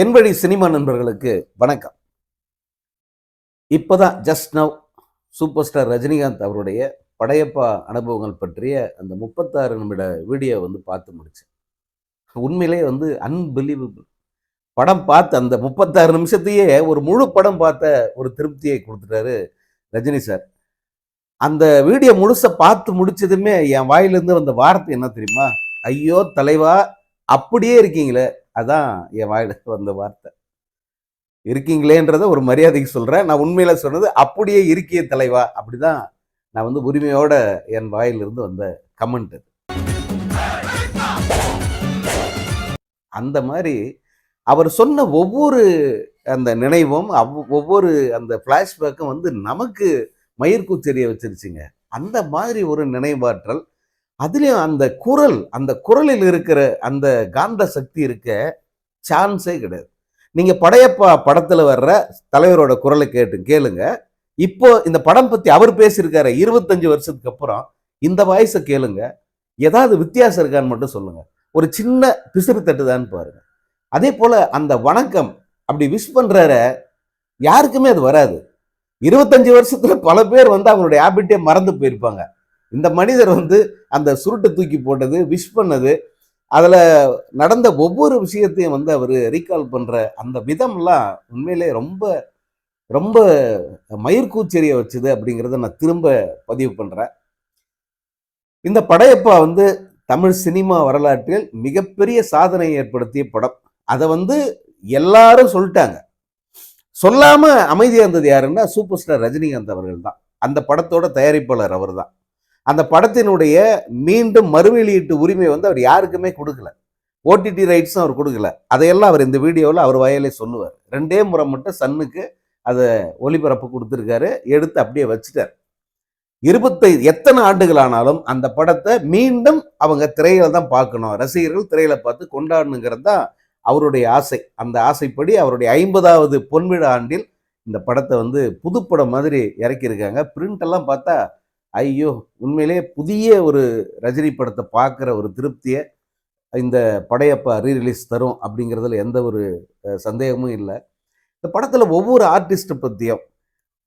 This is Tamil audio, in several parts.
என் வழி சினிமா நண்பர்களுக்கு வணக்கம். இப்போதான் just now super star Rajinikanth அவருடைய படையப்பா அனுபவங்கள் பற்றிய அந்த முப்பத்தாறு நிமிட வீடியோ வந்து பார்த்து முடிச்சேன். உண்மையிலே வந்து அன்பிலீவபிள் படம் பார்த்து அந்த முப்பத்தாறு நிமிஷத்தையே ஒரு முழு படம் பார்த்த ஒரு திருப்தியை கொடுத்துட்டாரு ரஜினி சார் அந்த வீடியோ முழுச பார்த்து முடிச்சதுமே என் வாயிலிருந்து வந்த வார்த்தை என்ன தெரியுமா? ஐயோ தலைவா அப்படியே இருக்கீங்களே. அதான் என் வாயில வந்த வார்த்தை. இருக்கீங்களேன்றத ஒரு மரியாதைக்கு சொல்கிறேன் நான் உண்மையில் சொன்னது அப்படியே இருக்கிய தலைவா. அப்படிதான் நான் வந்து உரிமையோட என் வாயிலிருந்து வந்த கமெண்ட் அது. அந்த மாதிரி அவர் சொன்ன ஒவ்வொரு அந்த நினைவும் அவ்- ஒவ்வொரு அந்த ஃப்ளாஷ்பேக்கும் வந்து நமக்கு மயிர்கூச்செறிய வச்சிருச்சுங்க. அந்த மாதிரி ஒரு நினைவாற்றல் அதுலேயும் அந்த குரல் அந்த குரலில் இருக்கிற அந்த காந்த சக்தி இருக்க சான்ஸே கிடையாது. நீங்கள் படையப்பா படத்தில் வர்ற தலைவரோட குரலை கேட்டு கேளுங்க. இப்போ இந்த படம் பற்றி அவர் பேசியிருக்காரு இருபத்தஞ்சு வருஷத்துக்கு அப்புறம் இந்த வாய்ஸை கேளுங்க. ஏதாவது வித்தியாசம் இருக்கான்னு மட்டும் சொல்லுங்க. ஒரு சின்ன பிசிறு தட்டுதான்னு பாருங்க. அதே போல் அந்த வணக்கம் அப்படி விஷ் பண்ணுறார யாருக்குமே அது வராது. இருபத்தஞ்சு வருஷத்தில் பல பேர் வந்து அவங்களுடைய ஹேபிட்டே மறந்து போயிருப்பாங்க. இந்த மனிதர் வந்து அந்த சுருட்டை தூக்கி போட்டது விஷ் பண்ணது அதில் நடந்த ஒவ்வொரு விஷயத்தையும் வந்து அவர் ரீகால் பண்ணுற அந்த விதம்லாம் உண்மையிலே ரொம்ப ரொம்ப மயிர்கூச்செறிய வச்சுது அப்படிங்கிறத நான் திரும்ப பதிவு பண்ணுறேன் இந்த படையப்பா வந்து தமிழ் சினிமா வரலாற்றில் மிகப்பெரிய சாதனை ஏற்படுத்திய படம். அதை வந்து எல்லாரும் சொல்லிட்டாங்க. சொல்லாமல் அமைதியாக இருந்தது யாருன்னா சூப்பர் ஸ்டார் ரஜினிகாந்த் அவர்கள் தான். அந்த படத்தோட தயாரிப்பாளர் அவர் தான் அந்த படத்தினுடைய மீண்டும் மறுவெளியீட்டு உரிமை வந்து அவர் யாருக்குமே கொடுக்கல. ஓடிடி ரைட்ஸும் அவர் கொடுக்கல. அதையெல்லாம் அவர் இந்த வீடியோவில் அவர் வயலே சொல்லுவார். ரெண்டே முறை மட்டும் சன்னுக்கு அதை ஒளிபரப்பு கொடுத்துருக்காரு. எடுத்து அப்படியே வச்சுட்டார். இருபத்தை எத்தனை ஆண்டுகள் ஆனாலும் அந்த படத்தை மீண்டும் அவங்க திரையில தான் பார்க்கணும். ரசிகர்கள் திரையில பார்த்து கொண்டாடணுங்கிறது தான் அவருடைய ஆசை. அந்த ஆசைப்படி அவருடைய ஐம்பதாவது பொன்விழா ஆண்டில் இந்த படத்தை வந்து புதுப்படம் மாதிரி இறக்கியிருக்காங்க. பிரிண்ட் எல்லாம் பார்த்தா ஐயோ உண்மையிலே புதிய ஒரு ரஜினி படத்தை பார்க்குற ஒரு திருப்தியை இந்த படையப்பா ரீரிலீஸ் தரும் அப்படிங்கிறதுல எந்த ஒரு சந்தேகமும் இல்லை. இந்த படத்தில் ஒவ்வொரு ஆர்டிஸ்ட்டை பற்றியும்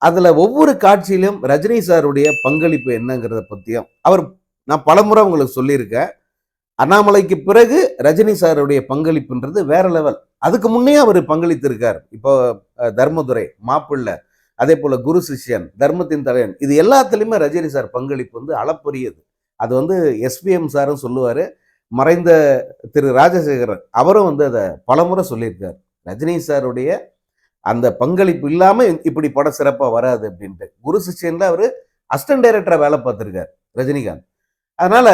அதில் ஒவ்வொரு காட்சியிலும் ரஜினி சாருடைய பங்களிப்பு என்னங்கிறத பற்றியும் அவர் நான் பலமுறை உங்களுக்கு சொல்லியிருக்கேன். அண்ணாமலைக்கு பிறகு ரஜினி சாருடைய பங்களிப்புன்றது வேற லெவல் அதுக்கு முன்னே அவர் பங்களித்திருக்கார். இப்போ தர்மதுரை மாப்பிள்ளை அதே போல் குரு சிஷ்யன் தர்மத்தின் தலைவன் இது எல்லாத்துலேயுமே ரஜினி சார் பங்களிப்பு வந்து அளப்பரியது. அது வந்து எஸ்பிஎம் சாரும் சொல்லுவார் மறைந்த திரு ராஜசேகரன் அவரும் வந்து அதை பலமுறை சொல்லியிருக்கார். ரஜினி சாருடைய அந்த பங்களிப்பு இல்லாமல் இப்படி படம் சிறப்பாக வராது அப்படின்ட்டு. குரு சிஷ்யன்ல அவர் அஸ்டன் டைரக்டராக வேலை பார்த்துருக்கார் ரஜினிகாந்த். அதனால்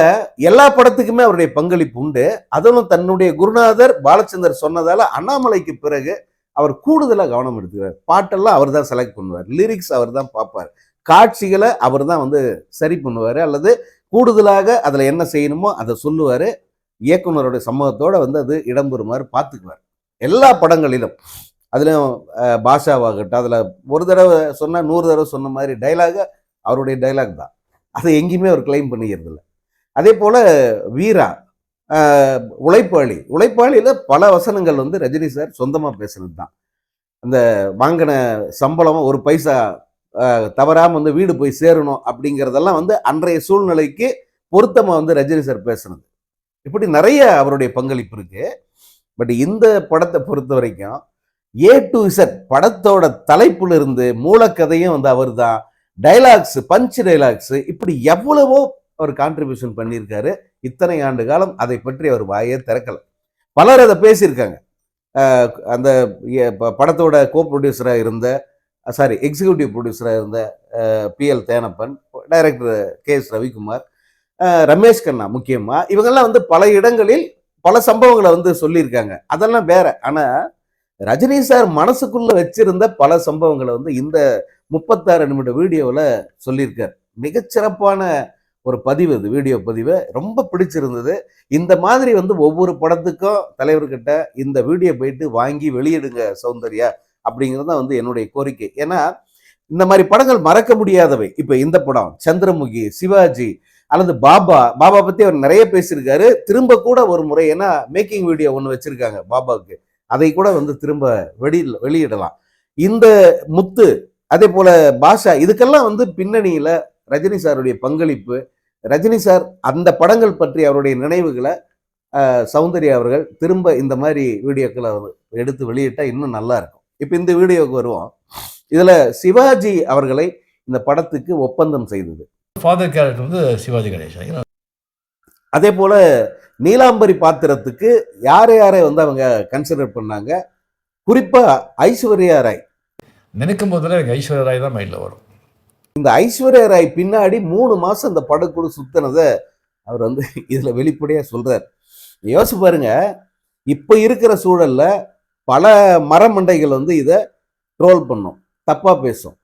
எல்லா படத்துக்குமே அவருடைய பங்களிப்பு உண்டு. அதுவும் தன்னுடைய குருநாதர் பாலச்சந்தர் சொன்னதால் அண்ணாமலைக்கு பிறகு அவர் கூடுதலாக கவனம் எடுத்துக்கிறார். பாட்டெல்லாம் அவர் தான் செலக்ட் பண்ணுவார். லிரிக்ஸ் அவர் தான் பார்ப்பார். காட்சிகளை அவர் தான் வந்து சரி பண்ணுவார். அல்லது கூடுதலாக அதில் என்ன செய்யணுமோ அதை சொல்லுவார். இயக்குனருடைய சம்மதத்தோட வந்து அது இடம்பெறுமாறு பார்த்துக்குவார். எல்லா படங்களிலும். அதுலேயும் பாஷாவாகட்டும் அதில் ஒரு தடவை சொன்னால் நூறு தடவை சொன்ன மாதிரி டைலாக அவருடைய டைலாக் தான். அதை எங்கேயுமே அவர் கிளைம் பண்ணிக்கிறது இல்லை அதே போல் வீரா உழைப்பாளி உழைப்பாளியில் பல வசனங்கள் வந்து ரஜினி சார் சொந்தமாக பேசுனது தான் அந்த வாங்கின சம்பளம் ஒரு பைசா தவறாமல் வந்து வீடு போய் சேரணும் அப்படிங்கிறதெல்லாம் வந்து அன்றைய சூழ்நிலைக்கு பொருத்தமாக வந்து ரஜினி சார் பேசுனது. இப்படி நிறைய அவருடைய பங்களிப்பு இருக்கு. பட் இந்த படத்தை பொறுத்த வரைக்கும் ஏ டு இசட் படத்தோட தலைப்புல இருந்து மூலக்கதையும் வந்து அவர் தான் டைலாக்ஸ் பஞ்ச் டைலாக்ஸ் இப்படி எவ்வளவோ அவர் கான்ட்ரிபியூஷன் பண்ணியிருக்காரு. இத்தனை ஆண்டு காலம் அதை பற்றி அவர் வாயே திறக்கலை. பலர் அதை பேசியிருக்காங்க. அந்த ப- படத்தோட கோ ப்ரொடியூசராக இருந்த சாரி எக்ஸிக்யூட்டிவ் ப்ரொடியூசராக இருந்த PL Thenappan director K S Ravikumar Ramesh Kanna முக்கியமாக இவங்கெல்லாம் வந்து பல இடங்களில் பல சம்பவங்களை வந்து சொல்லியிருக்காங்க. அதெல்லாம் வேற. ஆனால் ரஜினி சார் மனசுக்குள்ளே வச்சிருந்த பல சம்பவங்களை வந்து இந்த முப்பத்தாறு நிமிட வீடியோவில் சொல்லியிருக்கார். மிகச்சிறப்பான ஒரு பதிவு இது வீடியோ பதிவு ரொம்ப பிடிச்சிருந்தது. இந்த மாதிரி வந்து ஒவ்வொரு படத்துக்கும் தலைவர்கிட்ட இந்த வீடியோ போயிட்டு வாங்கி வெளியிடுங்க சௌந்தர்யா அப்படிங்கிறது தான் வந்து என்னுடைய கோரிக்கை. ஏன்னா இந்த மாதிரி படங்கள் மறக்க முடியாதவை. இப்போ இந்த படம் சந்திரமுகி சிவாஜி அல்லது பாபா பாபா பற்றி அவர் நிறைய பேசியிருக்காரு. திரும்ப கூட ஒரு முறை ஏன்னா மேக்கிங் வீடியோ ஒன்று வச்சுருக்காங்க பாபாவுக்கு. அதை கூட வந்து திரும்ப வெளியில் வெளியிடலாம். இந்த முத்து அதே போல பாஷா இதுக்கெல்லாம் வந்து பின்னணியில் ரஜினி சாருடைய பங்களிப்பு ரஜினி சார் அந்த படங்கள் பற்றி அவருடைய நினைவுகளை சௌந்தர்யா அவர்கள் திரும்ப இந்த மாதிரி வீடியோக்களை எடுத்து வெளியிட்டா இன்னும் நல்லா இருக்கும். இப்போ இந்த வீடியோவுக்கு வருவோம். இதுல சிவாஜி அவர்களை இந்த படத்துக்கு ஒப்பந்தம் செய்தது. ஃபாதர் கேரக்டர் வந்து சிவாஜி கணேசன் அதே போல நீலாம்பரி பாத்திரத்துக்கு யாரை யாரை வந்து அவங்க கன்சிடர் பண்ணாங்க? குறிப்பா ஐஸ்வர்யா ராய். நினைக்கும் போதெல்லாம் எனக்கு ஐஸ்வர்யா ராய் தான் மைண்டில் வரும். இந்த ஐஸ்வர்யா ராய் பின்னாடி மூணு மாசம் இந்த படக்குழு சுத்தினதை அவர் வந்து இதுல வெளிப்படையா சொல்றார். யோசிச்சு பாருங்க இப்ப இருக்கிற சூழல்ல பல மரமண்டைகள் வந்து இதை ட்ரோல் பண்ணும் தப்பா பேசும்.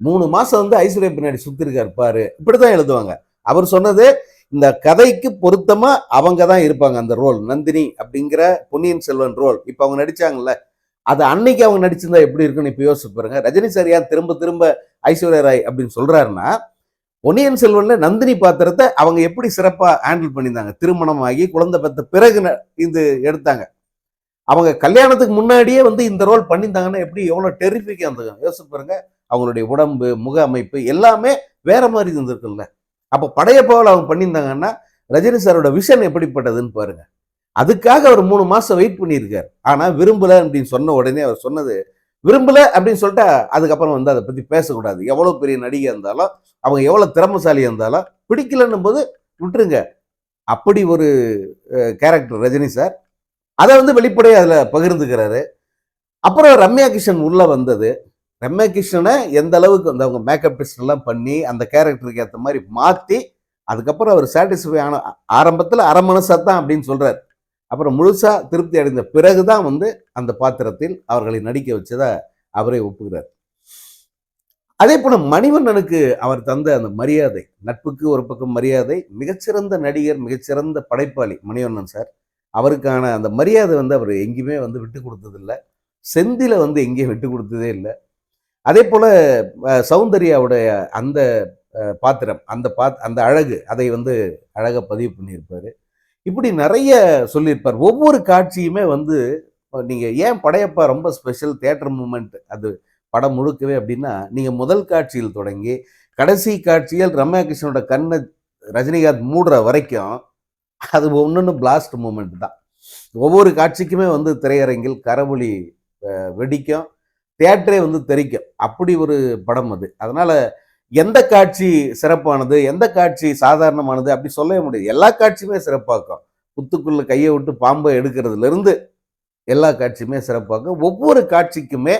மூணு மாசம் வந்து ஐஸ்வர்யா பின்னாடி சுத்திருக்காரு பாரு இப்படிதான் எழுதுவாங்க. அவர் சொன்னது இந்த கதைக்கு பொருத்தமா அவங்க தான் இருப்பாங்க அந்த ரோல் நந்தினி அப்படிங்கிற பொன்னியின் செல்வன் ரோல் இப்போ அவங்க நடிச்சாங்கல்ல அது அன்னைக்கு அவங்க நடிச்சிருந்தா எப்படி இருக்குன்னு இப்ப யோசிச்சு பாருங்க. ரஜினி சார் ஏன் திரும்ப திரும்ப ஐஸ்வர்யா ராய் அப்படின்னு சொல்றாருன்னா பொன்னியின் செல்வன்ல நந்தினி பாத்திரத்தை அவங்க எப்படி சிறப்பா ஹேண்டில் பண்ணியிருந்தாங்க. திருமணமாகி குழந்தை பெற்ற பிறகு இது எடுத்தாங்க. அவங்க கல்யாணத்துக்கு முன்னாடியே வந்து இந்த ரோல் பண்ணியிருந்தாங்கன்னா எப்படி எவ்வளவு டெரிஃபிக்காக இருந்திருக்கும். யோசிச்சு பாருங்க. அவங்களுடைய உடம்பு முக அமைப்பு எல்லாமே வேற மாதிரி இருந்திருக்குல்ல அப்போ படையப்பாவில் அவங்க பண்ணியிருந்தாங்கன்னா ரஜினி சாரோட விஷன் எப்படிப்பட்டதுன்னு பாருங்க. அதுக்காக அவர் மூணு மாதம் வெயிட் பண்ணியிருக்கார். ஆனால் விரும்பல அப்படின்னு சொன்ன உடனே அவர் சொன்னது விரும்பல அப்படின்னு சொல்லிட்டா அதுக்கப்புறம் வந்து அதை பற்றி பேசக்கூடாது. எவ்வளோ பெரிய நடிகை இருந்தாலும் அவங்க எவ்வளோ திறமசாலியா இருந்தாலும் பிடிக்கலன்னும் போது விட்டுருங்க. அப்படி ஒரு கேரக்டர் ரஜினி சார். அதை வந்து வெளிப்படையாக அதில் பகிர்ந்துக்கிறாரு. அப்புறம் ரம்யா கிருஷ்ணன் உள்ளே வந்தது. ரம்யா கிருஷ்ணனை எந்த அளவுக்கு வந்து அவங்க மேக்கப் டெஸ்ட்லாம் பண்ணி அந்த கேரக்டருக்கு ஏற்ற மாதிரி மாற்றி அதுக்கப்புறம் அவர் சாட்டிஸ்ஃபை ஆன ஆரம்பத்தில் அரை மனசாக தான் அப்படின்னு சொல்கிறார் அப்புறம் முழுசா திருப்தி அடைந்த பிறகு தான் வந்து அந்த பாத்திரத்தில் அவர்களை நடிக்க வச்சதை அவரே ஒப்புகிறார். அதே போல மணிவண்ணனுக்கு அவர் தந்த அந்த மரியாதை நட்புக்கு ஒரு பக்கம் மரியாதை மிகச்சிறந்த நடிகர் மிகச்சிறந்த படைப்பாளி மணிவண்ணன் சார் அவருக்கான அந்த மரியாதை வந்து அவர் எங்கேயுமே வந்து விட்டு கொடுத்ததில்லை. செந்தில வந்து எங்கேயும் விட்டு கொடுத்ததே இல்லை. அதே போல சௌந்தர்யாவுடைய அந்த பாத்திரம் அந்த பாத் அந்த அழகு அதை வந்து அழகா பதிவு பண்ணியிருப்பாரு. இப்படி நிறைய சொல்லியிருப்பார். ஒவ்வொரு காட்சியுமே வந்து நீங்கள் ஏன் படையப்பா ரொம்ப ஸ்பெஷல் தியேட்டர் மூமெண்ட் அது படம் முழுக்கவே அப்படின்னா நீங்கள் முதல் காட்சியில் தொடங்கி கடைசி காட்சியில் ரம்யா கிருஷ்ணனோட கண்ணை ரஜினிகாந்த் மூடுற வரைக்கும் அது ஒன்றுன்னு பிளாஸ்ட் மூமெண்ட் தான். ஒவ்வொரு காட்சிக்குமே வந்து திரையரங்கில் கரவொலி வெடிக்கும் தேட்டரே வந்து தெரிக்கும். அப்படி ஒரு படம் அது. அதனால் எந்த காட்சி சிறப்பானது? எந்த காட்சி சாதாரணமானது? அப்படி சொல்லவே முடியாது. எல்லா காட்சியுமே சிறப்பாக்கும். புத்துக்குள்ள கையை விட்டு பாம்பை எடுக்கிறதுலேருந்து எல்லா காட்சியுமே சிறப்பாக்கும். ஒவ்வொரு காட்சிக்குமே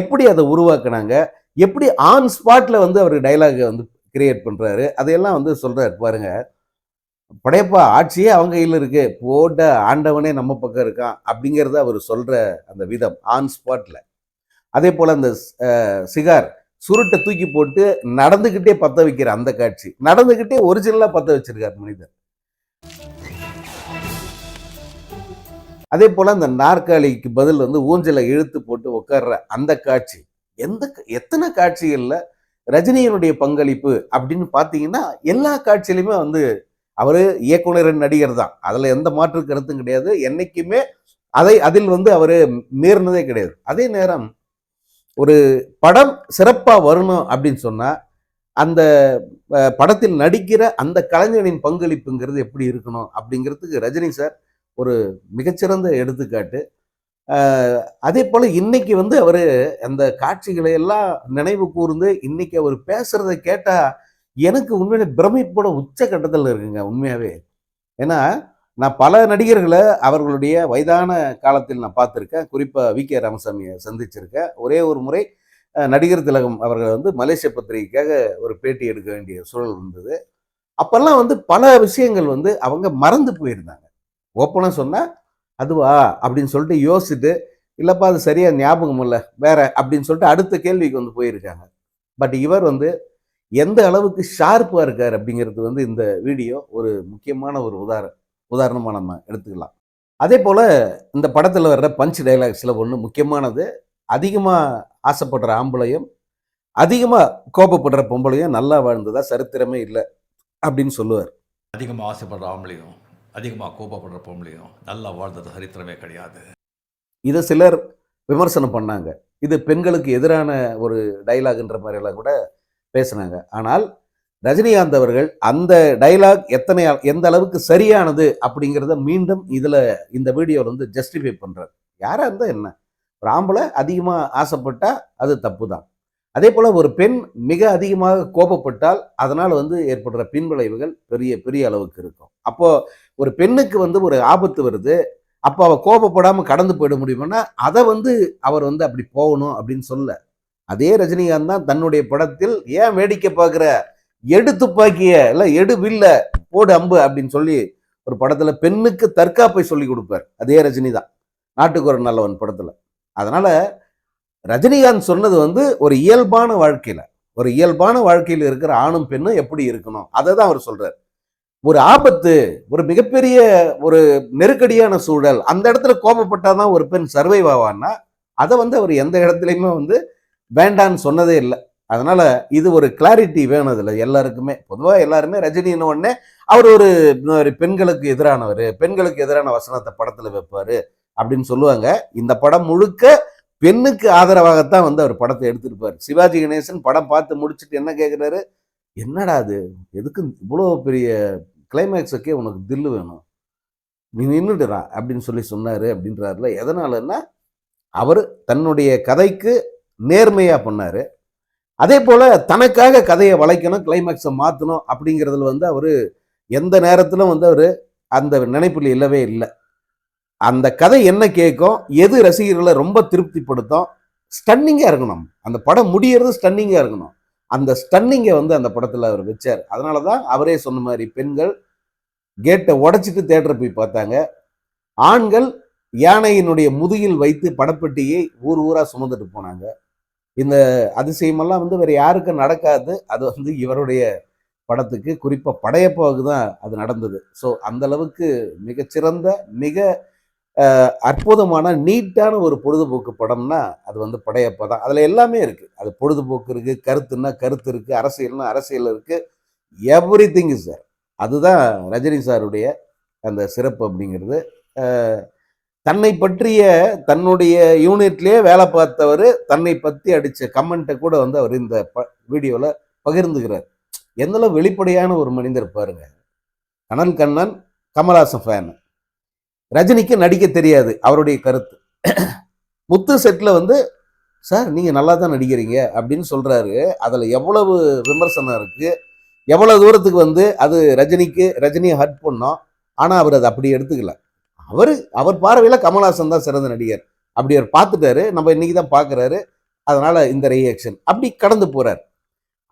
எப்படி அதை உருவாக்குனாங்க? எப்படி ஆன் ஸ்பாட்டில் வந்து அவர் டைலாகை வந்து கிரியேட் பண்ணுறாரு அதையெல்லாம் வந்து சொல்கிறார் பாருங்க. படையப்பா ஆட்சியே அவங்க கையில் இருக்கு. போட்ட ஆண்டவனே நம்ம பக்கம் இருக்கான் அப்படிங்கிறத அவர் சொல்கிற அந்த விதம் ஆன் ஸ்பாட்டில் அதே போல் அந்த சிகார் சுருட்டை தூக்கி போட்டு நடந்துக்கிட்டே பத்த வைக்கிற அந்த காட்சி. நடந்துக்கிட்டே ஒரிஜினலாக பத்த வச்சிருக்கார் மனிதர். அதே போல் அந்த நாற்காலிக்கு பதில் வந்து ஊஞ்சலை இழுத்து போட்டு உட்கார்ற அந்த காட்சி. எந்த எத்தனை காட்சிகளில் ரஜினியினுடைய பங்களிப்பு அப்படின்னு பார்த்தீங்கன்னா எல்லா காட்சியிலுமே வந்து அவர் இயக்குனர் நடிகர் தான். அதில் எந்த மாற்று கருத்தும் கிடையாது. என்றைக்குமே அதை அதில் வந்து அவர் மீறினதே கிடையாது. அதே நேரம் ஒரு படம் சிறப்பாக வரணும் அப்படின்னு சொன்னால் அந்த படத்தில் நடிக்கிற அந்த கலைஞனின் பங்களிப்புங்கிறது எப்படி இருக்கணும் அப்படிங்கிறதுக்கு ரஜினி சார் ஒரு மிகச்சிறந்த எடுத்துக்காட்டு. அதே போல் இன்னைக்கு வந்து அவர் அந்த காட்சிகளை எல்லாம் நினைவு கூர்ந்து இன்னைக்கு அவர் பேசுறதை கேட்டால் எனக்கு உண்மையிலே பிரமிப்போட உச்சக்கட்டத்தில் இருக்குங்க உண்மையாகவே ஏன்னா நான் பல நடிகர்களை அவர்களுடைய வயதான காலத்தில் நான் பார்த்துருக்கேன். குறிப்பாக வி. கே. ராமசாமியை சந்திச்சிருக்கேன். ஒரே ஒரு முறை நடிகர் திலகம் அவர்கள் வந்து மலேசிய பத்திரிகைக்காக ஒரு பேட்டி எடுக்க வேண்டிய சூழல் இருந்தது அப்போல்லாம் வந்து பல விஷயங்கள் வந்து அவங்க மறந்து போயிருந்தாங்க. ஓப்பனாக சொன்னால் அதுவா? அப்படின்னு சொல்லிட்டு யோசிச்சுட்டு இல்லைப்பா அது சரியாக ஞாபகம் இல்லை. வேற அப்படின்னு சொல்லிட்டு அடுத்த கேள்விக்கு வந்து போயிருக்காங்க. பட் இவர் வந்து எந்த அளவுக்கு ஷார்ப்பாக இருக்கார்? அப்படிங்கிறது வந்து இந்த வீடியோ ஒரு முக்கியமான ஒரு உதாரணம். உதாரணமாக நம்ம எடுத்துக்கலாம். அதே போல் இந்த படத்தில் வர்ற பஞ்ச் டைலாக்ஸில் ஒன்று முக்கியமானது அதிகமாக ஆசைப்படுற ஆம்பளையும் அதிகமாக கோபப்படுற பொம்பளையும் நல்லா வாழ்ந்ததா சரித்திரமே இல்லை அப்படின்னு சொல்லுவார். அதிகமாக ஆசைப்படுற ஆம்பளையும் அதிகமாக கோபப்படுற பொம்பளையும் நல்லா வாழ்ந்தது சரித்திரமே கிடையாது. இதை சிலர் விமர்சனம் பண்ணாங்க. இது பெண்களுக்கு எதிரான ஒரு டைலாக்ன்ற மாதிரி எல்லாம் கூட பேசினாங்க. ஆனால் ரஜினிகாந்த் அவர்கள் அந்த டைலாக் எத்தனை எந்த அளவுக்கு சரியானது அப்படிங்கிறத மீண்டும் இதில் இந்த வீடியோவில் வந்து ஜஸ்டிஃபை பண்ணுறார் யாராக இருந்தால் என்ன? ஒரு ஆம்பளை அதிகமா அது தப்பு தான் அதே போல் ஒரு பெண் மிக அதிகமாக கோபப்பட்டால் அதனால் வந்து ஏற்படுற பின்விளைவுகள் பெரிய பெரிய அளவுக்கு இருக்கும். அப்போது ஒரு பெண்ணுக்கு வந்து ஒரு ஆபத்து வருது அப்போ அவள் கோபப்படாமல் கடந்து போயிட முடியுமானா அதை வந்து அவர் வந்து அப்படி போகணும் அப்படின்னு சொல்ல. அதே ரஜினிகாந்த் தான் தன்னுடைய படத்தில் ஏன் வேடிக்கை பார்க்குற எடு துப்பாக்கிய இல்லை எடு வில்ல போடு அம்பு அப்படின்னு சொல்லி ஒரு படத்துல பெண்ணுக்கு தற்காப்பை சொல்லி கொடுப்பார். அதே ரஜினி தான். நாட்டுக்கு ஒரு நல்லவன் படத்துல. அதனால ரஜினிகாந்த் சொன்னது வந்து ஒரு இயல்பான வாழ்க்கையில ஒரு இயல்பான வாழ்க்கையில் இருக்கிற ஆணும் பெண்ணும் எப்படி இருக்கணும்? அதை தான் அவர் சொல்றாரு. ஒரு ஆபத்து ஒரு மிகப்பெரிய ஒரு நெருக்கடியான சூழல் அந்த இடத்துல கோபப்பட்டாதான் ஒரு பெண் சர்வைவ் ஆவான்னா அதை வந்து அவர் எந்த இடத்துலையுமே வந்து வேண்டான்னு சொன்னதே இல்லை. அதனால் இது ஒரு கிளாரிட்டி வேணும் இதில் எல்லாருக்குமே. பொதுவாக எல்லாருமே ரஜினின்னு உடனே அவர் ஒரு பெண்களுக்கு எதிரானவர் பெண்களுக்கு எதிரான வசனத்தை படத்தில் வைப்பார் அப்படின்னு சொல்லுவாங்க. இந்த படம் முழுக்க பெண்ணுக்கு ஆதரவாகத்தான் வந்து அவர் படத்தை எடுத்திருப்பார். சிவாஜி கணேசன் படம் பார்த்து முடிச்சுட்டு என்ன கேட்குறாரு என்னடா அது? எதுக்கு இவ்வளோ பெரிய கிளைமேக்ஸுக்கே உனக்கு தில்லு வேணும்? நீ நின்றுடுறா அப்படின்னு சொல்லி சொன்னார் அப்படின்றாருல. எதனாலன்னா அவர் தன்னுடைய கதைக்கு நேர்மையாக பண்ணார். அதே போல் தனக்காக கதையை வளைக்கணும் கிளைமேக்ஸை மாற்றணும் அப்படிங்கிறதுல வந்து அவர் எந்த நேரத்திலும் வந்து அவர் அந்த நினைப்பில் இல்லவே இல்லை. அந்த கதை என்ன கேட்கும் எது ரசிகர்களை ரொம்ப திருப்திப்படுத்தும் ஸ்டன்னிங்காக இருக்கணும். அந்த படம் முடியறது ஸ்டன்னிங்காக இருக்கணும். அந்த ஸ்டன்னிங்கை வந்து அந்த படத்தில் அவர் வச்சார். அதனால தான் அவரே சொன்ன மாதிரி பெண்கள் கேட்டை உடச்சிட்டு தேட்டரை போய் பார்த்தாங்க. ஆண்கள் யானையினுடைய முதுகில் வைத்து படப்பெட்டியை ஊர் ஊராக சுமந்துட்டு போனாங்க. இந்த அதிசயமெல்லாம் வந்து வேறு யாருக்கும் நடக்காது. அது வந்து இவருடைய படத்துக்கு குறிப்பாக படையப்பாவுக்கு தான் அது நடந்தது. ஸோ அந்த அளவுக்கு மிகச்சிறந்த மிக அற்புதமான நீட்டான ஒரு பொழுதுபோக்கு படம்னா அது வந்து படையப்பா தான் அதில் எல்லாமே இருக்குது அது பொழுதுபோக்கு இருக்குது கருத்துன்னா கருத்து இருக்குது அரசியல்னா அரசியல் இருக்குது எவ்ரி திங் இஸ் சார் அதுதான் ரஜினி சாருடைய அந்த சிறப்பு அப்படிங்கிறது. தன்னை பற்றிய தன்னுடைய யூனிட்லேயே வேலை பார்த்தவர் தன்னை பற்றி அடித்த கமெண்ட்டை கூட வந்து அவர் இந்த ப வீடியோவில் பகிர்ந்துக்கிறார். எந்தளவு வெளிப்படையான ஒரு மனிதர் பாருங்க. கனல் கண்ணன் கமலாசன் ஃபேன் ரஜினிக்கு நடிக்க தெரியாது அவருடைய கருத்து. முத்து செட்டில் வந்து சார் நீங்கள் நல்லா தான் நடிக்கிறீங்க அப்படின்னு சொல்கிறாரு அதில் எவ்வளவு விமர்சனம் இருக்குது எவ்வளோ தூரத்துக்கு வந்து அது ரஜினிக்கு ரஜினியை ஹர்ட் பண்ணோம். ஆனால் அவர் அதை அப்படி எடுத்துக்கல. அவர் அவர் பார்வையில் கமல்ஹாசன் தான் சிறந்த நடிகர். அப்படி அவர் பார்த்துட்டாரு நம்ம இன்னைக்கு தான் பார்க்குறாரு. அதனால் இந்த ரியாக்ஷன் அப்படி கடந்து போகிறார்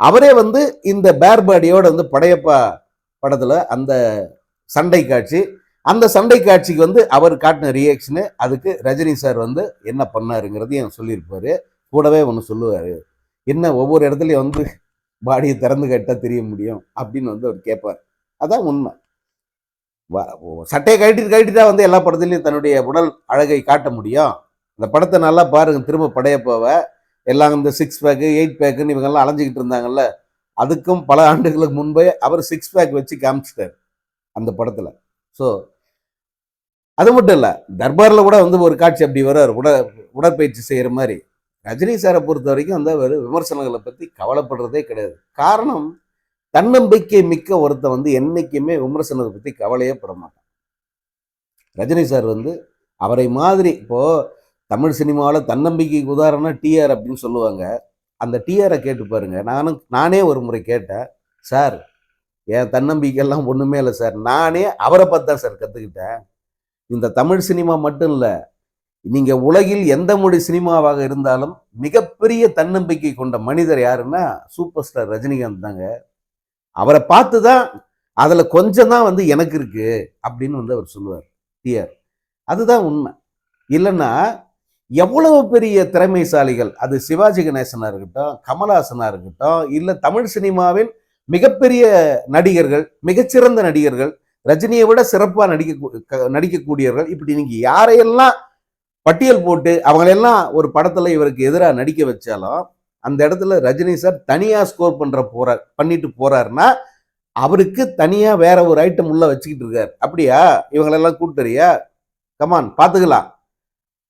அவரே வந்து இந்த பேர் பாடியோட வந்து படையப்பா படத்தில் அந்த சண்டை காட்சி அந்த சண்டை காட்சிக்கு வந்து அவர் காட்டின ரியாக்ஷனு அதுக்கு ரஜினி சார் வந்து என்ன பண்ணாருங்கிறதையும் சொல்லியிருப்பார். கூடவே ஒன்று சொல்லுவார். என்ன ஒவ்வொரு இடத்துலையும் வந்து பாடியை திறந்து கேட்டால் தெரிய முடியும் அப்படின்னு வந்து அவர் கேட்பார். அதான் உண்மை. வ- கழட்டி சட்டையை தான் வந்து எல்லா படத்துலையும் தன்னுடைய உடல் அழகை காட்ட முடியும். இந்த படத்தை நல்லா பாருங்க திரும்ப படையப்போவ எல்லாம் இந்த சிக்ஸ் பேக்கு எயிட் பேக்குன்னு இவங்கெல்லாம் அலைஞ்சிக்கிட்டு இருந்தாங்கல்ல அதுக்கும் பல ஆண்டுகளுக்கு முன்பே அவர் சிக்ஸ் பேக் வச்சு காமிச்சிட்டார் அந்த படத்தில். ஸோ அது மட்டும் இல்லை தர்பாரில் கூட வந்து ஒரு காட்சி அப்படி வர்றார் உட உடற்பயிற்சி செய்கிற மாதிரி. ரஜினி சாரை பொறுத்த வரைக்கும் வந்து அவர் விமர்சனங்களை பற்றி கவலைப்படுறதே கிடையாது. காரணம் தன்னம்பிக்கை மிக்க ஒருத்தன் வந்து என்றைக்குமே விமர்சனத்தை பற்றி கவலையே பட மாட்டான். ரஜினி சார் வந்து அவரை மாதிரி இப்போது தமிழ் சினிமாவில் தன்னம்பிக்கைக்கு உதாரணம் டிஆர் அப்படின்னு சொல்லுவாங்க. அந்த டிஆரை கேட்டு பாருங்க. நானும் நானே ஒரு முறை கேட்டேன். சார் என் தன்னம்பிக்கையெல்லாம் ஒன்றுமே இல்லை சார். நானே அவரை பார்த்து தான் சார் கற்றுக்கிட்டேன் இந்த தமிழ் சினிமா மட்டும் இல்லை நீங்கள் உலகில் எந்த மொழி சினிமாவாக இருந்தாலும் மிகப்பெரிய தன்னம்பிக்கை கொண்ட மனிதர் யாருன்னா சூப்பர் ஸ்டார் ரஜினிகாந்த் தாங்க. அவரை பார்த்து தான் அதில் கொஞ்சம் தான் வந்து எனக்கு இருக்குது அப்படின்னு வந்து அவர் சொல்லுவார். டிஆர் அதுதான் உண்மை. இல்லைன்னா எவ்வளவு பெரிய திறமைசாலிகள் அது சிவாஜி கணேசனாக இருக்கட்டும் கமலஹாசனா இருக்கட்டும் இல்லை தமிழ் சினிமாவில் மிகப்பெரிய நடிகர்கள் மிகச்சிறந்த நடிகர்கள் ரஜினியை விட சிறப்பாக நடிக்க க- நடிக்கக்கூடியவர்கள் இப்படி நீங்கள் யாரையெல்லாம் பட்டியல் போட்டு அவங்களெல்லாம் ஒரு படத்தில் இவருக்கு எதிராக நடிக்க வச்சாலும் அந்த இடத்துல ரஜினி சார் தனியாக ஸ்கோர் பண்ணுற போகிறார் பண்ணிட்டு போகிறாருன்னா அவருக்கு தனியாக வேற ஒரு ஐட்டம் உள்ள வச்சுக்கிட்டு இருக்கார். அப்படியா? இவங்களெல்லாம் கூப்பிட்டுறியா? கமான் பார்த்துக்கலாம்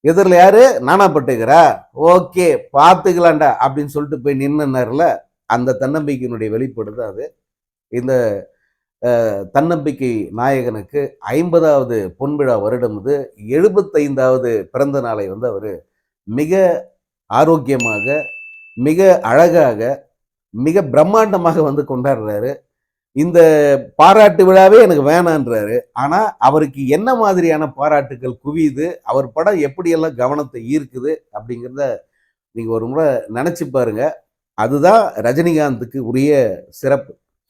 எதிரில் யாரு? நானா பட்டுக்கிறா? ஓகே பார்த்துக்கலாண்டா அப்படின்னு சொல்லிட்டு போய் நின்னுனார்ல அந்த தன்னம்பிக்கையினுடைய வெளிப்பாடு தான் அது. இந்த தன்னம்பிக்கை நாயகனுக்கு ஐம்பதாவது பொன்விழா வருடம் இது. எழுபத்தைந்தாவது பிறந்த நாளை வந்து அவர் மிக ஆரோக்கியமாக மிக அழகாக மிக பிரம்மாண்டமாக வந்து கொண்டாடுறாரு. இந்த பாராட்டு விழாவே எனக்கு வேணான்றாரு. ஆனால் அவருக்கு என்ன மாதிரியான பாராட்டுகள் குவியுது அவர் படம் எப்படியெல்லாம் கவனத்தை ஈர்க்குது அப்படிங்கிறத நீங்கள் ஒரு முறை நினச்சி பாருங்க. அதுதான் ரஜினிகாந்துக்கு உரிய சிறப்பு.